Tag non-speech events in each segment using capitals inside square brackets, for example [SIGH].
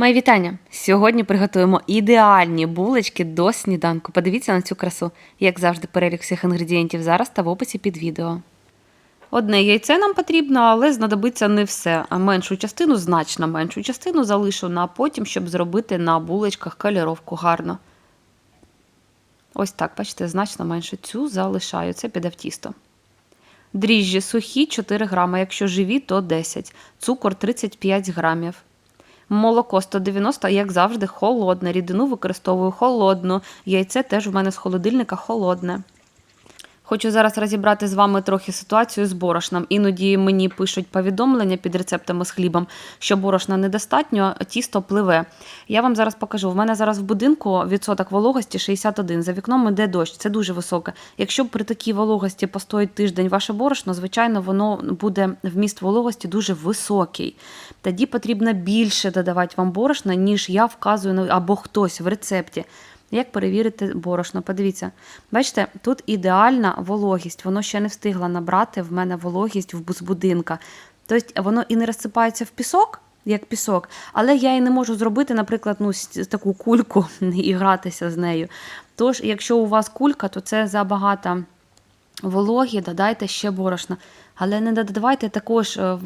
Мої вітання! Сьогодні приготуємо ідеальні булочки до сніданку. Подивіться на цю красу. Як завжди, перелік всіх інгредієнтів зараз та в описі під відео. Одне яйце нам потрібно, але знадобиться не все. А меншу частину, значно меншу частину залишу на потім, щоб зробити на булочках кольоровку гарно. Ось так, бачите, значно менше цю залишаю. Це піде в тісто. Дріжджі сухі 4 грами, якщо живі, то 10. Цукор 35 грамів. Молоко 190, як завжди, холодне. Рідину використовую холодну. Яйце теж в мене з холодильника холодне. Хочу зараз розібрати з вами трохи ситуацію з борошном. Іноді мені пишуть повідомлення під рецептами з хлібом, що борошна недостатньо, тісто пливе. Я вам зараз покажу. В мене зараз в будинку відсоток вологості 61. За вікном іде дощ, це дуже високе. Якщо при такій вологості постоїть тиждень ваше борошно, звичайно, воно буде вміст вологості дуже високий. Тоді потрібно більше додавати вам борошна, ніж я вказую або хтось в рецепті. Як перевірити борошно? Подивіться, бачите, тут ідеальна вологість, воно ще не встигло набрати в мене вологість в будинка. Тобто воно і не розсипається в пісок, як пісок, але я і не можу зробити, наприклад, ну, таку кульку [LAUGHS] і гратися з нею. Тож, якщо у вас кулька, то це забагато вологі, додайте ще борошна. Але не додавайте також е,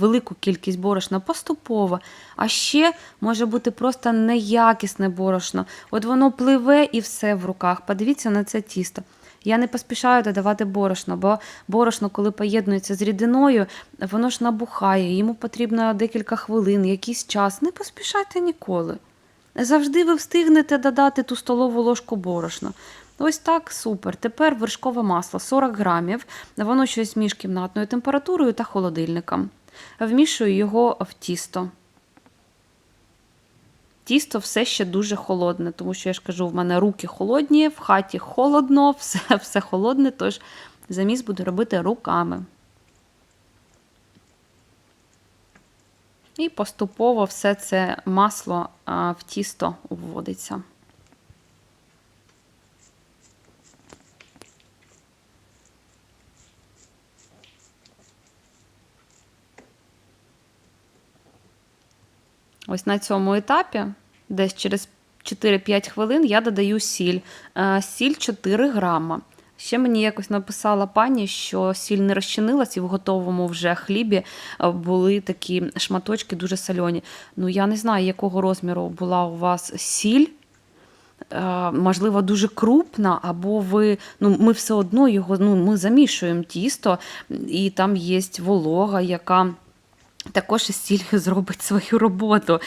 велику кількість борошна поступово. А ще може бути просто неякісне борошно. От воно пливе і все в руках. Подивіться на це тісто. Я не поспішаю додавати борошно, бо борошно, коли поєднується з рідиною, воно ж набухає, йому потрібно декілька хвилин, якийсь час. Не поспішайте ніколи. Завжди ви встигнете додати ту столову ложку борошна. Ось так, супер. Тепер вершкове масло 40 грамів. Воно щось між кімнатною температурою та холодильником. Вмішую його в тісто. Тісто все ще дуже холодне, тому що я ж кажу, в мене руки холодні, в хаті холодно, [LAUGHS] все, все холодне, тож заміс буду робити руками. І поступово все це масло в тісто вводиться. Ось на цьому етапі, десь через 4-5 хвилин, я додаю сіль. Е, Сіль 4 грама. Ще мені якось написала пані, що сіль не розчинилась, і в готовому вже хлібі е, були такі шматочки дуже сольоні. Ну, я не знаю, якого розміру була у вас сіль. Е, Можливо, дуже крупна, або ви, ну, ми все одно його ну, ми замішуємо тісто, і там є волога, яка також із сіллю зробить свою роботу.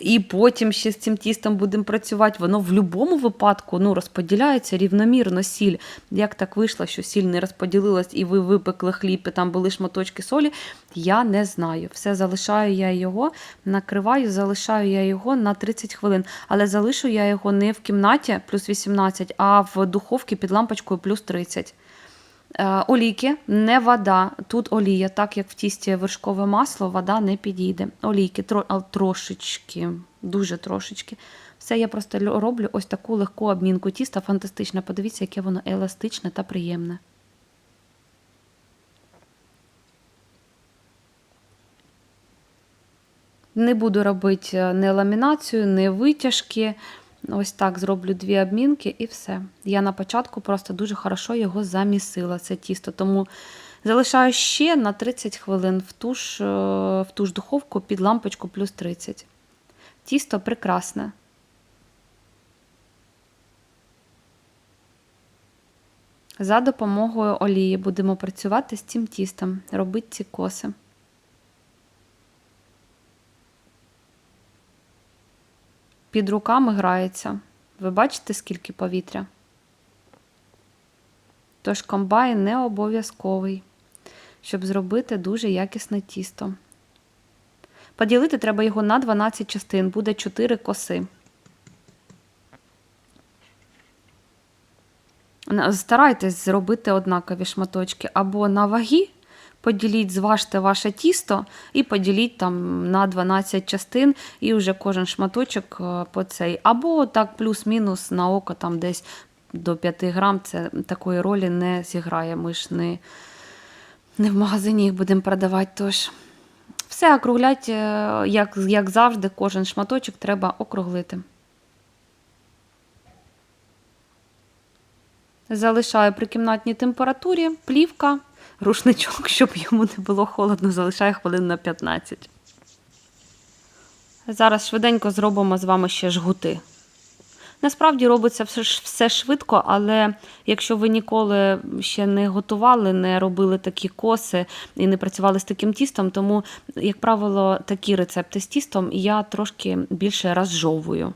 І потім ще з цим тістом будемо працювати. Воно в будь-якому випадку ну, розподіляється рівномірно сіль. Як так вийшло, що сіль не розподілилась і ви випекли хліб, і там були шматочки солі, я не знаю. Все залишаю я його, накриваю, залишаю я його на 30 хвилин. Але залишу я його не в кімнаті плюс 18, а в духовці під лампочкою плюс 30. Е, Олійки, не вода. Тут олія, так як в тісті вершкове масло, вода не підійде. Олійки тро, трошечки, дуже трошечки. Все я просто роблю ось таку легку обмінку тіста. Фантастично. Подивіться, яке воно еластичне та приємне. Не буду робити е, не ламінацію, не витяжки. Ось так зроблю дві обмінки і все. Я на початку просто дуже хорошо його замісила, це тісто. Тому залишаю ще на 30 хвилин в ту ж, е, в ту ж духовку під лампочку плюс 30. Тісто прекрасне. За допомогою олії будемо працювати з цим тістом, робити ці коси. Під руками грається. Ви бачите, скільки повітря? Тож комбайн не обов'язковий, щоб зробити дуже якісне тісто. Поділити треба його на 12 частин, буде 4 коси. Старайтесь зробити однакові шматочки або на ваги, поділіть, зважте ваше тісто і поділіть там на 12 частин, і вже кожен шматочок е, по цей. Або так плюс-мінус на око там десь до 5 грам. Це такої ролі не зіграє. Ми ж не, не в магазині їх будемо продавати. Тож Все округлять, е, як, як завжди, кожен шматочок треба округлити. Залишаю при кімнатній температурі плівка, рушничок, [LAUGHS] щоб йому не було холодно, залишаю хвилин на 15. Зараз швиденько зробимо з вами ще жгути. Насправді робиться все, все швидко, але якщо ви ніколи ще не готували, не робили такі коси і не працювали з таким тістом, тому, як правило, такі рецепти з тістом я трошки більше розжовую.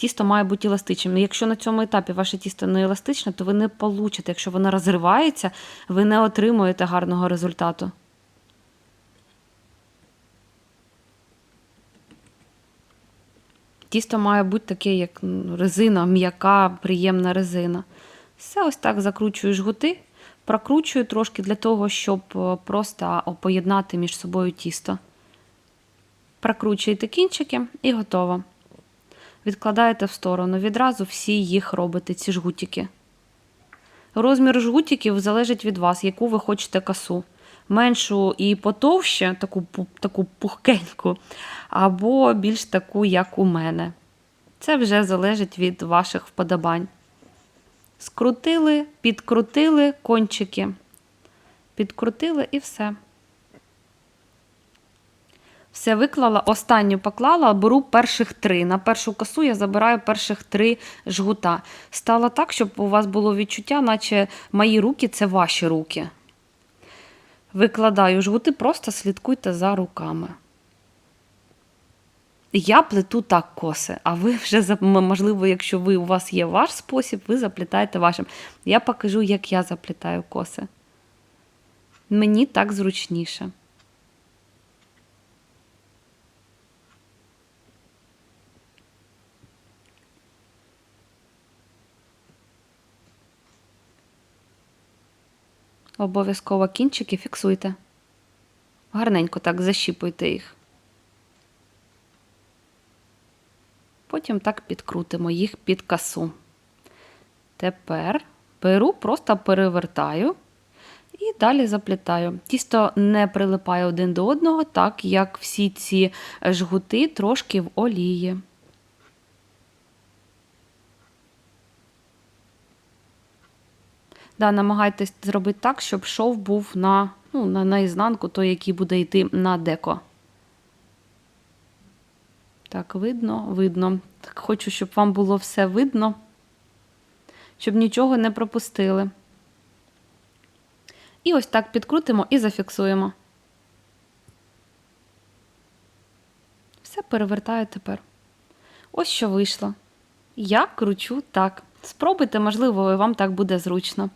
Тісто має бути еластичним. Якщо на цьому етапі ваше тісто не еластичне, то ви не получите. Якщо воно розривається, ви не отримуєте гарного результату. Тісто має бути таке, як резина, м'яка, приємна резина. Все ось так закручую жгути, прокручую трошки для того, щоб е, просто поєднати між собою тісто. Прокручуєте кінчики і готово. Відкладаєте в сторону. Відразу всі їх робите, ці жгутики. Розмір жгутиків залежить від вас, яку ви хочете касу. Меншу і потовще, таку, таку пухкеньку, або більш таку, як у мене. Це вже залежить від ваших вподобань. Скрутили, підкрутили кончики. Підкрутили і все. Все виклала, останню поклала, беру перших три. На першу косу я забираю перших три жгута. Стало так, щоб у вас було відчуття, наче мої руки це ваші руки. Викладаю жгути, просто слідкуйте за руками. Я плету так коси, а ви вже, можливо, якщо ви, у вас є ваш спосіб, ви заплітаєте вашим. Я покажу, як я заплітаю коси. Мені так зручніше. Обов'язково кінчики фіксуйте. Гарненько так защіпуйте їх. Потім так підкрутимо їх під касу. Тепер беру, просто перевертаю і далі заплітаю. Тісто не прилипає один до одного, так як всі ці жгути трошки в олії. Да, намагайтесь зробити так, щоб шов був на, ну, на, на ізнанку, той, який буде йти на деко. Так, видно, видно. Так, хочу, щоб вам було все видно, щоб нічого не пропустили. І ось так підкрутимо і зафіксуємо. Все перевертаю тепер. Ось що вийшло. Я кручу так. Спробуйте, можливо, вам так буде зручно.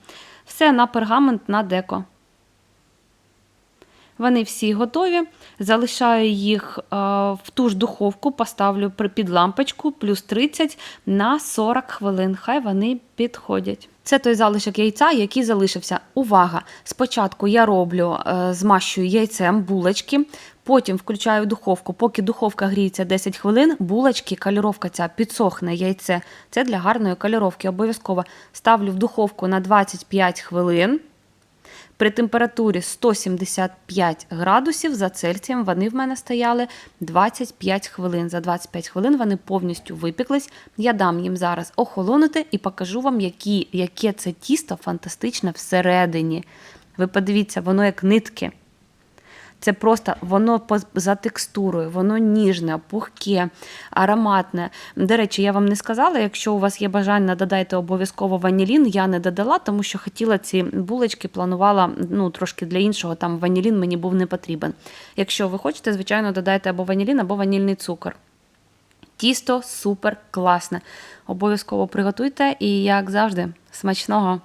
Все на пергамент на деко. Вони всі готові. Залишаю їх е, в ту ж духовку, поставлю під лампочку плюс 30 на 40 хвилин. Хай вони підходять. Це той залишок яйця, який залишився. Увага! Спочатку я роблю, е, змащую яйцем булочки, потім включаю духовку. Поки духовка гріється 10 хвилин, булочки, каліровка ця підсохне яйце. Це для гарної каліровки. Обов'язково ставлю в духовку на 25 хвилин. При температурі 175 градусів за Цельсієм вони в мене стояли 25 хвилин. За 25 хвилин вони повністю випіклись. Я дам їм зараз охолонути і покажу вам, які, яке це тісто фантастичне всередині. Ви подивіться, воно як нитки. Це просто воно за текстурою, воно ніжне, пухке, ароматне. До речі, я вам не сказала, якщо у вас є бажання, додайте обов'язково ванілін. Я не додала, тому що хотіла ці булочки, планувала ну, трошки для іншого, там ванілін мені був не потрібен. Якщо ви хочете, звичайно, додайте або ванілін, або ванільний цукор. Тісто супер класне. Обов'язково приготуйте і, як завжди, смачного!